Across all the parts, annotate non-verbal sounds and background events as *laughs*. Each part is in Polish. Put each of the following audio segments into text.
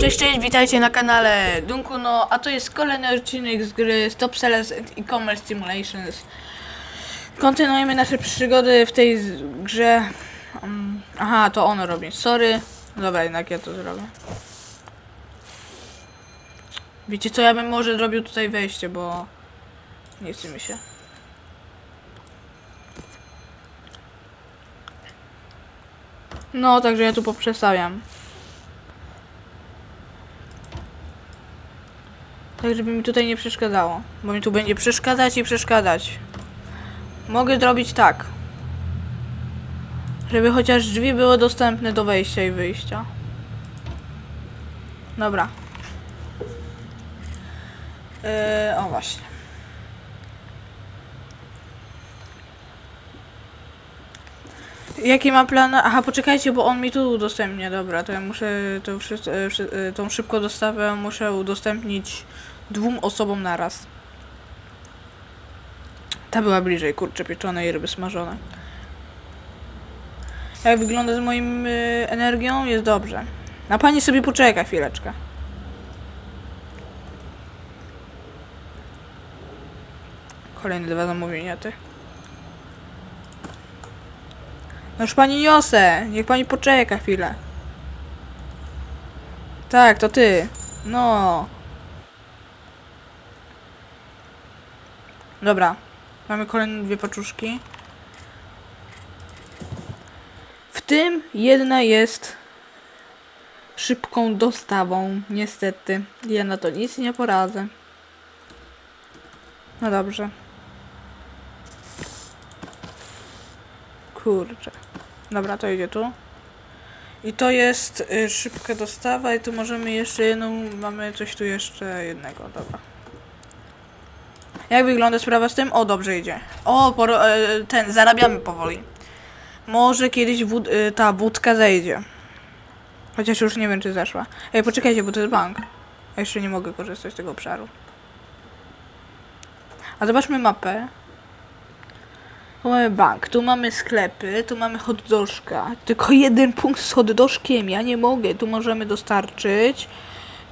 Cześć, cześć, witajcie na kanale Dunku, no a to jest kolejny odcinek z gry Stop Sellers E-Commerce Simulations. Kontynuujemy nasze przygody w tej grze. Um, aha, to ono robi, sorry. Dobra, jednak ja to zrobię. Wiecie co, ja bym może zrobił tutaj wejście, bo nie chce mi się. No, także ja tu poprzestawiam. Tak, żeby mi tutaj nie przeszkadzało. Bo mi tu będzie przeszkadzać i przeszkadzać. Mogę zrobić tak. Żeby chociaż drzwi były dostępne do wejścia i wyjścia. Dobra. Yy, o właśnie. Jaki ma plan? Aha, poczekajcie, bo on mi tu udostępnia. Dobra, to ja muszę to e, e, tą szybko dostawę muszę udostępnić dwóm osobom naraz. Ta była bliżej, kurczę, pieczonej ryby smażone. Jak wygląda z moim y, energią? Jest dobrze. A pani sobie poczeka chwileczkę. Kolejne dwa zamówienia, ty. No już pani niosę. Niech pani poczeka chwilę. Tak, to ty. No. Dobra. Mamy kolejne dwie paczuszki. W tym jedna jest szybką dostawą. Niestety. Ja na to nic nie poradzę. No dobrze. Kurczę. Dobra, to idzie tu. I to jest y, szybka dostawa i tu możemy jeszcze jedną, mamy coś tu jeszcze jednego, dobra. Jak wygląda sprawa z tym? O, dobrze idzie. O, e, ten, zarabiamy powoli. Może kiedyś wód, y, ta wódka zejdzie. Chociaż już nie wiem, czy zeszła. Ej, poczekajcie, bo to jest bank. Ja jeszcze nie mogę korzystać z tego obszaru. A zobaczmy mapę. Tu mamy bank, tu mamy sklepy, tu mamy hotdożka. Tylko jeden punkt z hotdożkiem, ja nie mogę. Tu możemy dostarczyć.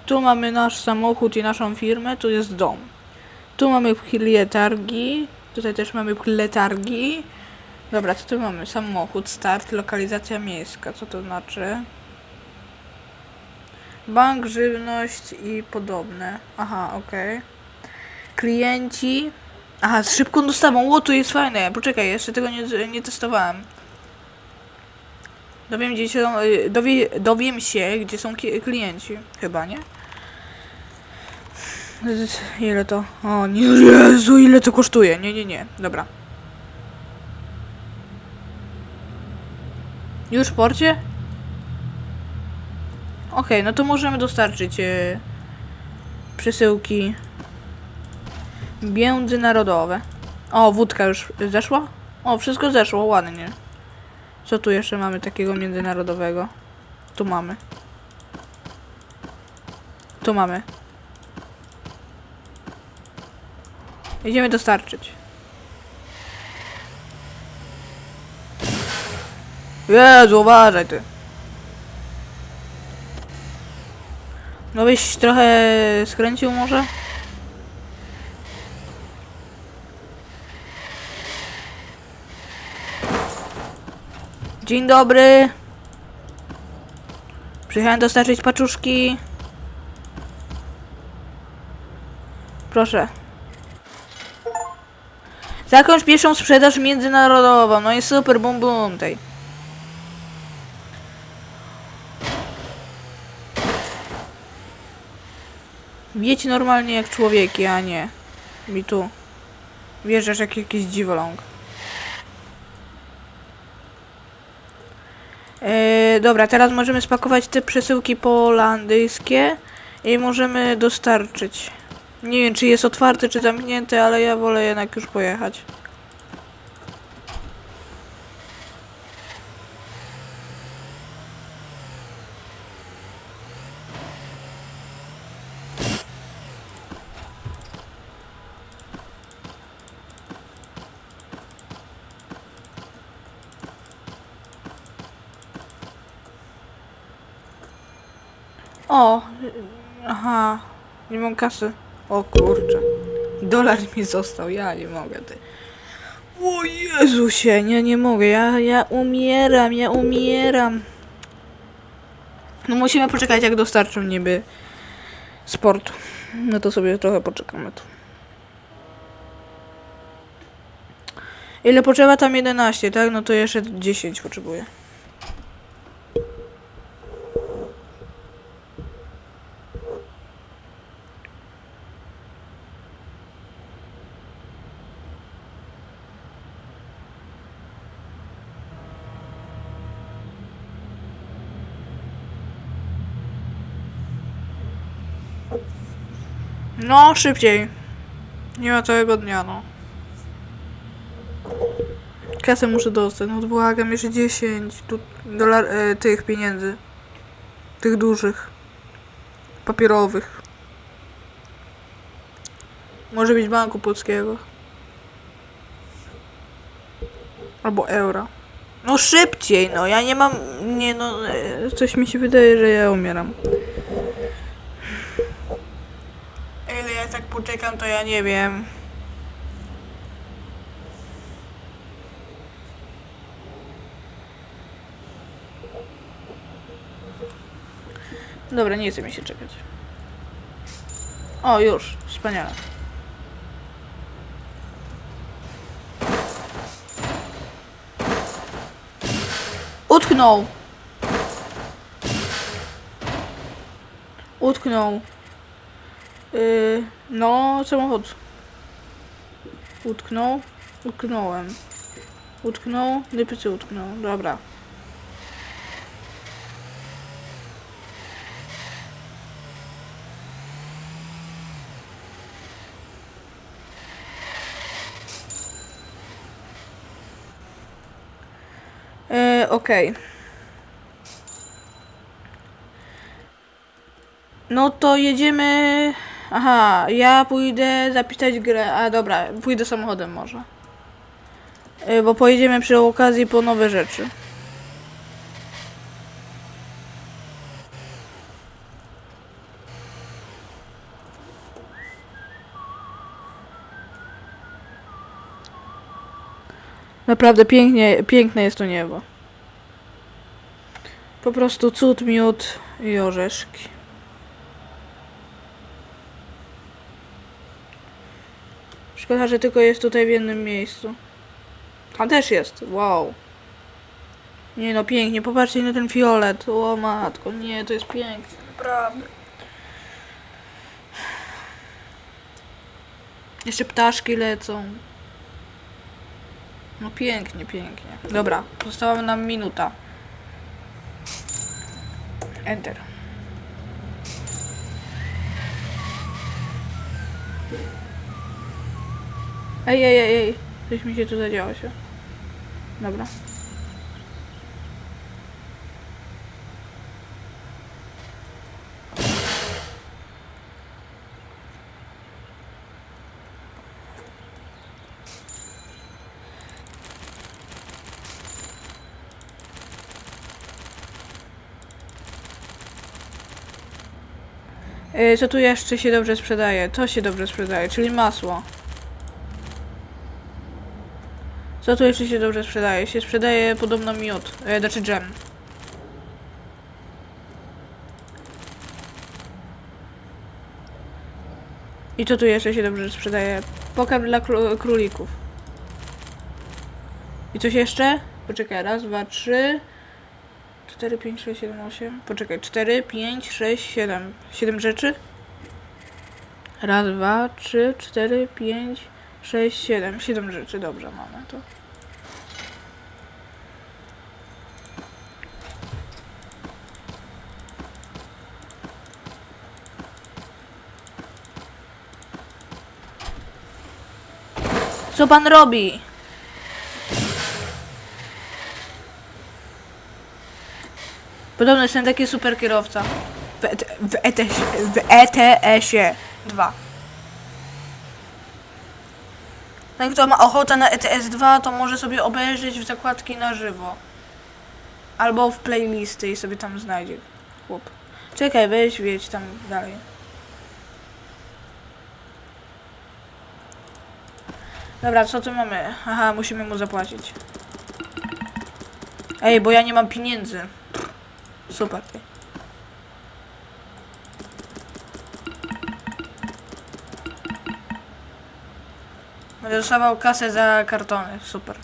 Tu mamy nasz samochód i naszą firmę, tu jest dom. Tu mamy letargi. Tutaj też mamy letargi. Dobra, co tu mamy? Samochód, start, lokalizacja miejska. Co to znaczy? Bank, żywność i podobne. Aha, okej. Klienci. Aha, z szybką dostawą. O, to jest fajne. Poczekaj, jeszcze tego nie, nie testowałem. Dowiem, gdzie są, y, dowie, dowiem się, gdzie są klienci. Chyba, nie? Ile to? O, nie, Jezu, ile to kosztuje? Nie, nie, nie. Dobra. Już w porcie? Okej, no to możemy dostarczyć e, przesyłki międzynarodowe. O, wódka już zeszła? O, wszystko zeszło, ładnie. Co tu jeszcze mamy takiego międzynarodowego? Tu mamy. Tu mamy. Idziemy dostarczyć. Jezu, uważaj ty. No byś trochę skręcił może? Dzień dobry. Przyjechałem dostarczyć paczuszki. Proszę. Zakończ pierwszą sprzedaż międzynarodową. No i super, bum bum tej. Wiecie normalnie jak człowieki, a nie mi tu. Wjeżdżasz jak jakiś dziwoląg. E, dobra, teraz możemy spakować te przesyłki polandyjskie i możemy dostarczyć. Nie wiem, czy jest otwarte, czy zamknięte, ale ja wolę jednak już pojechać. Kasy. O kurczę. Dolar mi został, ja nie mogę ty. O Jezusie, nie, nie mogę, ja, ja umieram, ja umieram. No musimy poczekać jak dostarczą niby sportu. No to sobie trochę poczekamy tu. Ile potrzeba tam 11, tak? No to jeszcze 10 potrzebuję. No, szybciej. Nie ma całego dnia, no. Kasę muszę dostać, no błagam, jeszcze 10 tu, dolar, e, tych pieniędzy. Tych dużych. Papierowych. Może być Banku Polskiego. Albo euro. No szybciej, no ja nie mam, nie no, e, coś mi się wydaje, że ja umieram. Ile ja tak poczekam, to ja nie wiem. Dobra, nie chce mi się czekać. O, już. Wspaniale. Utknął. Utknął. Yy, no, samochód. Utknął. Utknąłem. Utknął. Nypycy utknął. Dobra. Yy, okej. No to jedziemy. Aha, ja pójdę zapisać grę. A dobra, pójdę samochodem może. Yy, Bo pojedziemy przy okazji po nowe rzeczy. Naprawdę pięknie, piękne jest to niebo. Po prostu cud, miód i orzeszki. Szkoda, że tylko jest tutaj w jednym miejscu. Tam też jest, wow. Nie no, pięknie, popatrzcie na ten fiolet. O matko, nie, to jest piękne, naprawdę. Jeszcze ptaszki lecą. No pięknie, pięknie. Dobra, została nam minuta. Enter. Ej, ej, ej, ej. Coś mi się tu zadziało się. Dobra. Yy, Co tu jeszcze się dobrze sprzedaje? To się dobrze sprzedaje, czyli masło. Co tu jeszcze się dobrze sprzedaje? Się sprzedaje podobno miód, e, znaczy dżem. I co tu jeszcze się dobrze sprzedaje? Pokarm dla kró- królików. I coś jeszcze? Poczekaj, raz, dwa, trzy, cztery, pięć, sześć, siedem, osiem. Poczekaj, cztery, pięć, sześć, siedem. Siedem rzeczy? Raz, dwa, trzy, cztery, pięć, sześć, siedem. Siedem rzeczy, dobrze mamy to. Co pan robi? Podobno jestem taki super kierowca. W, ET, w, ETS, w ETS-ie 2. Ten, kto ma ochotę na ETS 2, to może sobie obejrzeć w zakładki na żywo. Albo w playlisty i sobie tam znajdzie chłop. Czekaj, weź, wiedź tam dalej. Dobra, co tu mamy? Aha, musimy mu zapłacić. Ej, bo ja nie mam pieniędzy. Super. Dostawał kasę za kartony. Super.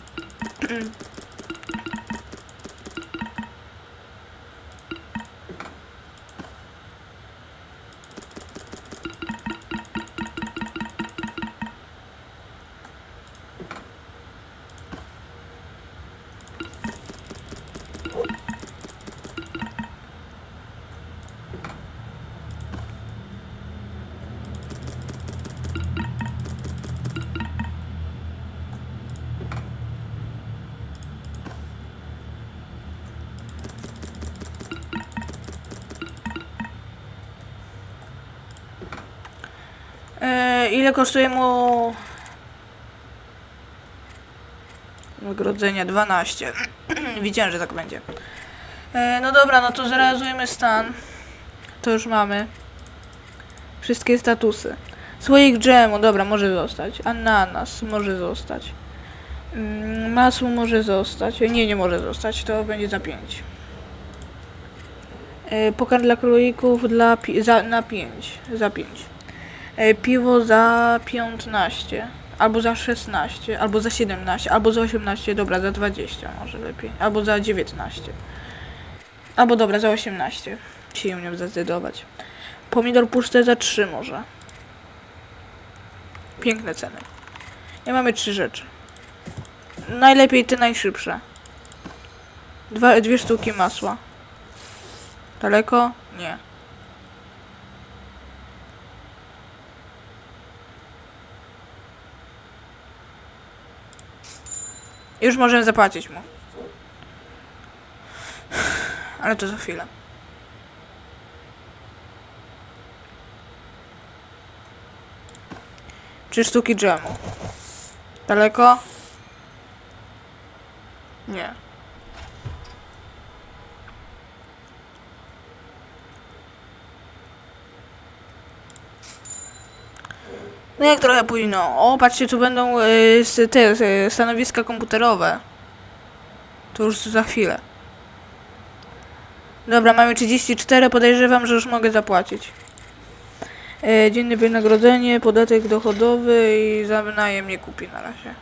E, ile kosztuje mu wygrodzenie? 12. *clears throat* Widziałem, że tak będzie. E, no dobra, no to zrealizujemy stan. To już mamy. Wszystkie statusy. Słoik dżemu, dobra, może zostać. Ananas może zostać. Mm, Masło może zostać. Nie, nie może zostać, to będzie za 5. E, Pokar dla królików dla pi- za, na 5. Za 5. E, piwo za 15, albo za 16, albo za 17, albo za 18, dobra, za 20 może lepiej, albo za 19. Albo dobra, za 18. Się umiem zdecydować. Pomidor puszczę za 3 może. Piękne ceny. I mamy trzy rzeczy. Najlepiej te najszybsze. Dwa, dwie sztuki masła. Daleko? Nie. Już możemy zapłacić mu. Ale to za chwilę. Trzy sztuki dżemu. Daleko? Nie. No jak trochę późno. O, patrzcie, tu będą y, te y, stanowiska komputerowe. To już za chwilę. Dobra, mamy 34, podejrzewam, że już mogę zapłacić. E, dzienne wynagrodzenie, podatek dochodowy i za wynajem nie kupi na razie.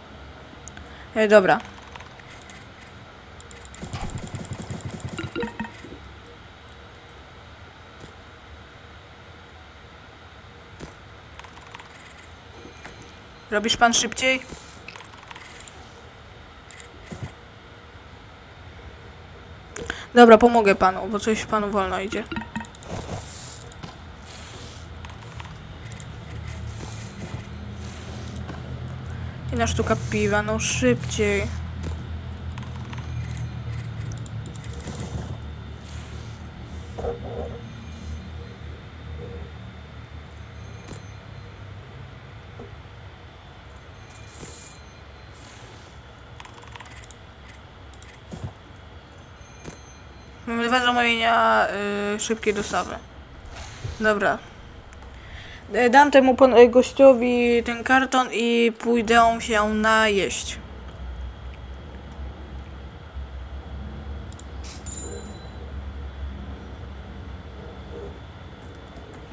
E, dobra. Robisz pan szybciej? Dobra, pomogę panu, bo coś panu wolno idzie. Jedna sztuka piwa, no szybciej. Dwa zamówienia y, szybkiej dostawy. Dobra. E, Dam temu pan, e, gościowi ten karton i pójdę się najeść.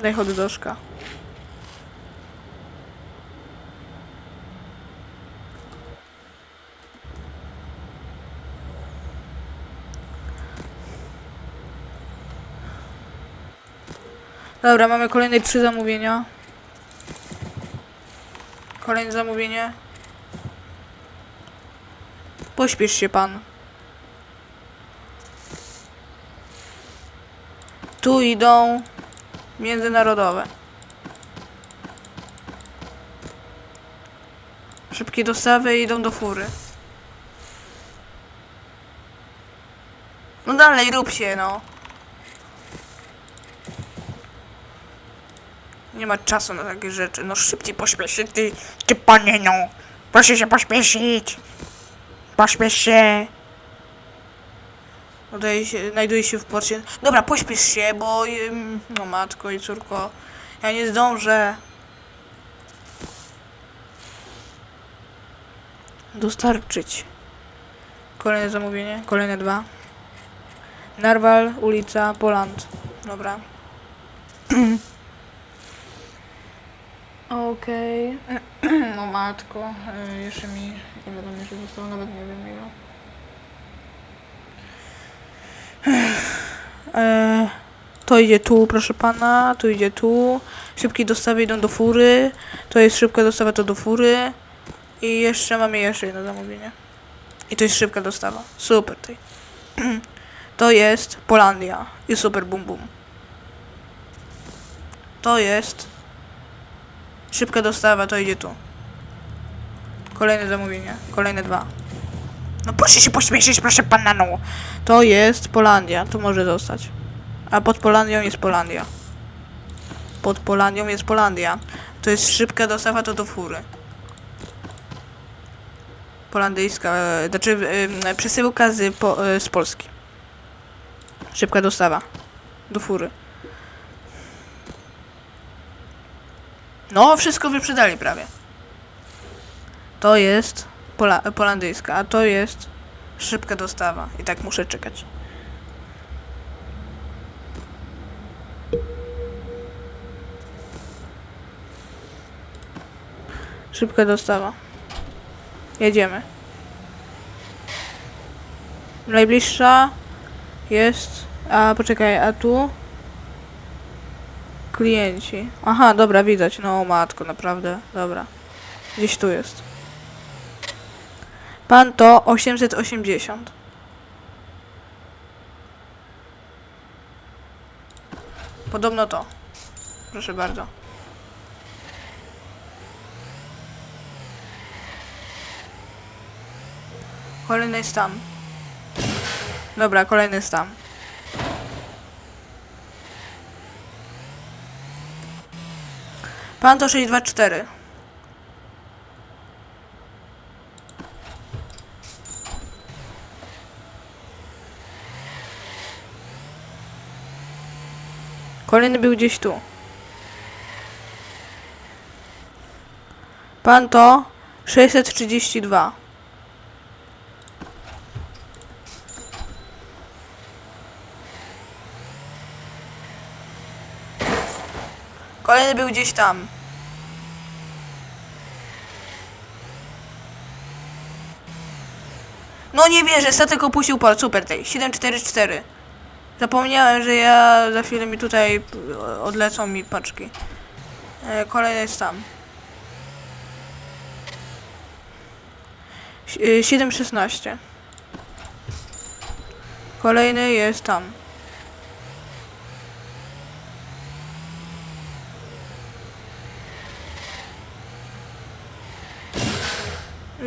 Daj hot dożka. Dobra, mamy kolejne trzy zamówienia. Kolejne zamówienie. Pośpiesz się pan. Tu idą międzynarodowe. Szybkie dostawy idą do fury. No dalej, rób się, no. Nie ma czasu na takie rzeczy. No szybciej pośpiesz się, ty, ty panie, no. Proszę się pośpieszyć. Pośpiesz się. Tutaj się, znajduje się w porcie. Dobra, pośpiesz się, bo... No matko i córko. Ja nie zdążę. Dostarczyć. Kolejne zamówienie. Kolejne dwa. Narwal, ulica, Poland. Dobra. *clears throat* Okej. *clears throat* No matko. e, Jeszcze mi... Ile tam jeszcze zostało? Nawet nie wiem ile. E, to idzie tu, proszę pana, tu idzie tu. Szybkie dostawy idą do fury. To jest szybka dostawa, to do fury. I jeszcze mamy jeszcze jedno zamówienie. I to jest szybka dostawa. Super tej. *clears throat* To jest Polandia i super bum bum. To jest szybka dostawa, to idzie tu. Kolejne zamówienie, kolejne dwa. No proszę się pośpieszyć, proszę pana, no. To jest Polandia, tu może zostać. A pod Polandią jest Polandia. Pod Polandią jest Polandia. To jest szybka dostawa, to do fury. Polandyjska, e, znaczy e, przesyłka z, po, e, z Polski. Szybka dostawa. Do fury. No, wszystko wyprzedali prawie. To jest Pola polandyjska, a to jest szybka dostawa. I tak muszę czekać. Szybka dostawa. Jedziemy. Najbliższa jest. A poczekaj, a tu? Klienci. Aha, dobra, widać. No matko, naprawdę. Dobra. Gdzieś tu jest. Pan to 880. Podobno to. Proszę bardzo. Kolejny jest tam. Dobra, kolejny jest tam. Pan to 624. Kolejny był gdzieś tu. Pan to 632. Kolejny był gdzieś tam. No nie wierzę, statek opuścił port. Super tej. 744. Zapomniałem, że ja za chwilę mi tutaj odlecą mi paczki. E, kolejny jest tam. Si- e, 716. Kolejny jest tam.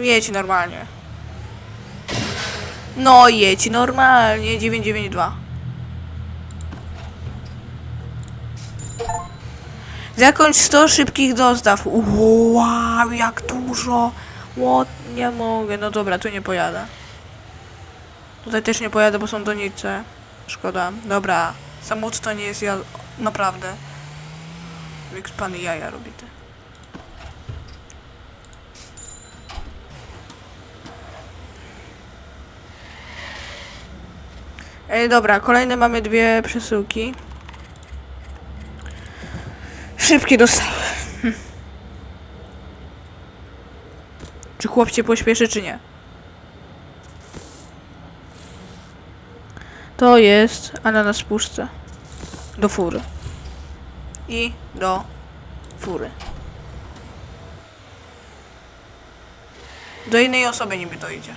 Jedź normalnie. No jedź normalnie. 992. Zakończ 100 szybkich dostaw. Wow, jak dużo. What? Nie mogę. No dobra, tu nie pojadę. Tutaj też nie pojadę, bo są donice. Szkoda. Dobra. Samolot to nie jest ja... Naprawdę. Jak pan jaja robi te. Ej, dobra, kolejne mamy dwie przesyłki. Szybkie dostawy. Hm. Czy chłop się pośpieszy, czy nie? To jest ananas puszce. Do fury. I do fury. Do innej osoby niby to idzie.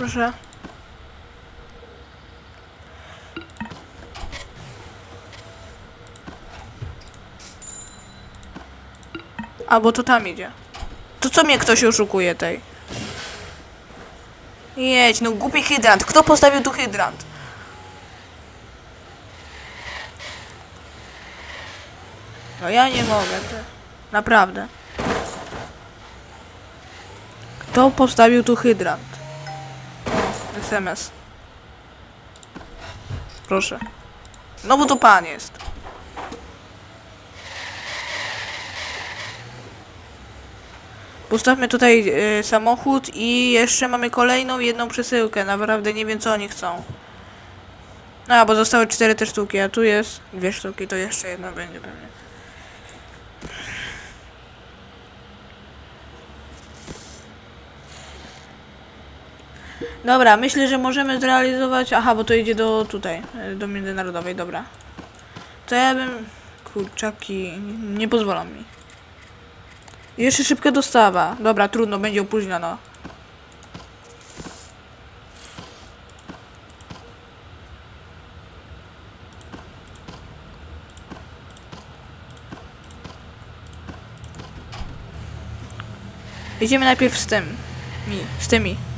Proszę. A, bo to tam idzie. To co mnie ktoś oszukuje tej? Jedź, no głupi hydrant. Kto postawił tu hydrant? No ja nie mogę, ty. Naprawdę. Kto postawił tu hydrant? SMS. Proszę. No bo to pan jest. Postawmy tutaj e, samochód i jeszcze mamy kolejną jedną przesyłkę. Naprawdę nie wiem co oni chcą. A, bo zostały cztery te sztuki, a tu jest dwie sztuki, to jeszcze jedna będzie pewnie. Dobra, myślę, że możemy zrealizować. Aha, bo to idzie do tutaj, do międzynarodowej, dobra. To ja bym. Kurczaki, nie pozwolą mi. Jeszcze szybka dostawa. Dobra, trudno, będzie opóźniona. Idziemy najpierw z tym. Mi, z tymi.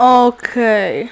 Okej.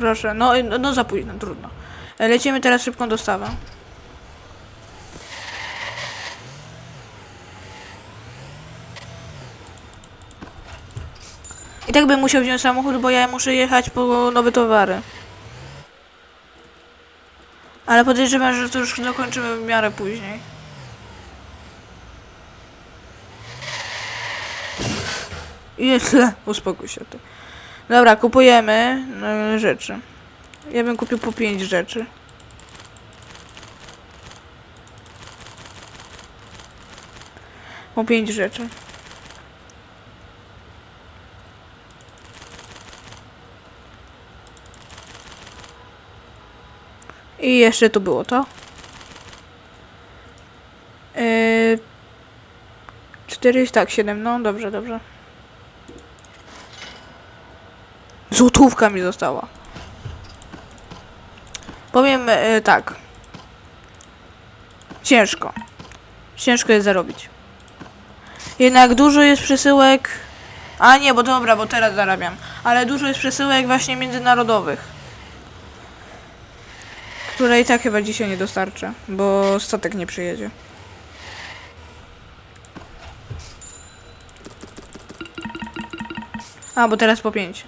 Proszę, no, no, za późno, trudno. Lecimy teraz szybką dostawę. I tak bym musiał wziąć samochód, bo ja muszę jechać po nowe towary. Ale podejrzewam, że to już dokończymy w miarę później. Jeszcze, *laughs* uspokój się ty. Dobra, kupujemy e, rzeczy. Ja bym kupił po 5 rzeczy. Po 5 rzeczy. I jeszcze tu było to. Yy, 4, tak, 7, no dobrze, dobrze. Złotówka mi została. Powiem e, tak. Ciężko. Ciężko jest zarobić. Jednak dużo jest przesyłek. A nie, bo dobra, bo teraz zarabiam. Ale dużo jest przesyłek właśnie międzynarodowych. Które i tak chyba dzisiaj nie dostarczę, bo statek nie przyjedzie. A, bo teraz po 5.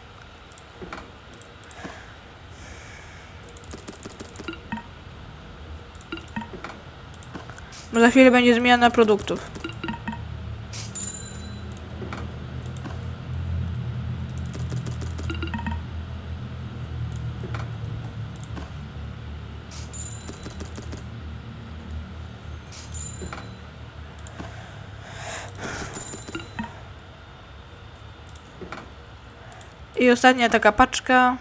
Bo za chwilę będzie zmiana produktów. I ostatnia taka paczka.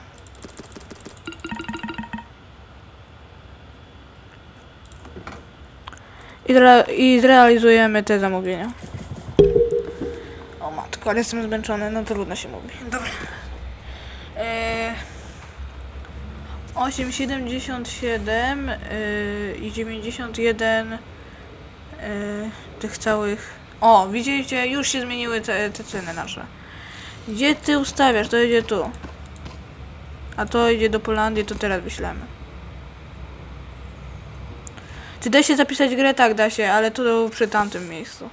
I, zre- I zrealizujemy te zamówienia. O matko, ale jestem zmęczony, no trudno się mówi. Dobra. Eee, 8,77 yy, i 91 yy, tych całych... O, widzicie, już się zmieniły te, te ceny nasze. Gdzie ty ustawiasz? To idzie tu. A to idzie do Polandii, to teraz wyślemy. Czy da się zapisać grę? Tak, da się, ale tu przy tamtym miejscu.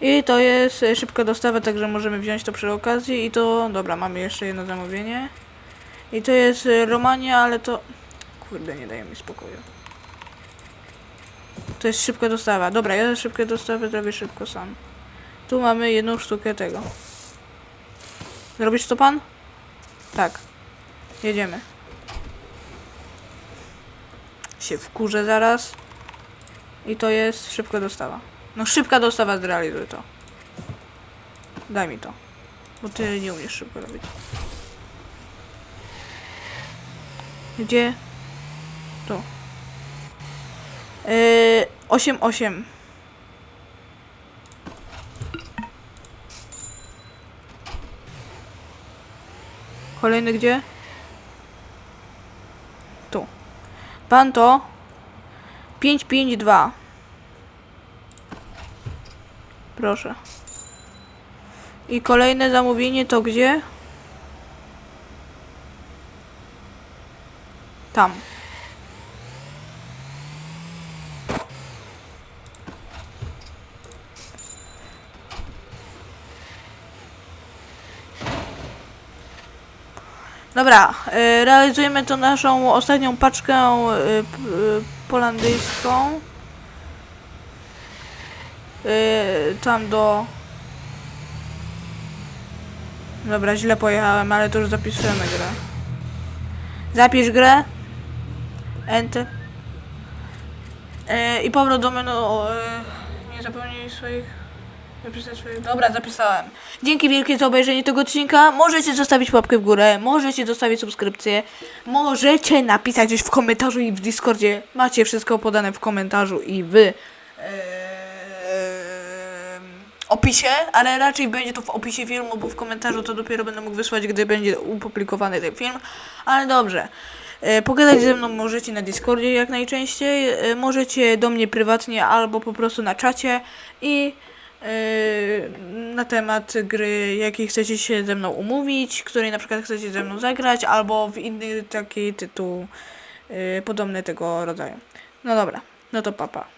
I to jest e, szybka dostawa, także możemy wziąć to przy okazji. I to, dobra, mamy jeszcze jedno zamówienie. I to jest e, Romania, ale to... Kurde, nie daje mi spokoju. To jest szybka dostawa. Dobra, ja szybkie dostawy zrobię szybko sam. Tu mamy jedną sztukę tego. Zrobisz to pan? Tak. Jedziemy. Się wkurzę zaraz. I to jest szybko dostawa. No szybka dostawa, zrealizuj to. Daj mi to. Bo ty nie umiesz szybko robić. Gdzie? Tu. Yy, 8, 8. Kolejny gdzie? Tu. Pan to 552. Proszę. I kolejne zamówienie to gdzie? Tam. Dobra, y, realizujemy to naszą ostatnią paczkę y, y, polandyjską. Tam do... Dobra, źle pojechałem, ale to już zapisujemy grę. Zapisz grę. Enter. I powrót do menu. Nie zapomnij swoich... Dobra, zapisałem. Dzięki wielkie za obejrzenie tego odcinka. Możecie zostawić łapkę w górę, możecie zostawić subskrypcję, możecie napisać coś w komentarzu i w Discordzie. Macie wszystko podane w komentarzu i w em, opisie, ale raczej będzie to w opisie filmu, bo w komentarzu to dopiero będę mógł wysłać, gdy będzie upublikowany ten film. Ale dobrze. E, Pogadać ze mną możecie na Discordzie jak najczęściej, e, możecie do mnie prywatnie albo po prostu na czacie i na temat gry, jakiej chcecie się ze mną umówić, której na przykład chcecie ze mną zagrać, albo w inny taki tytuł e, podobny tego rodzaju. No dobra, no to papa.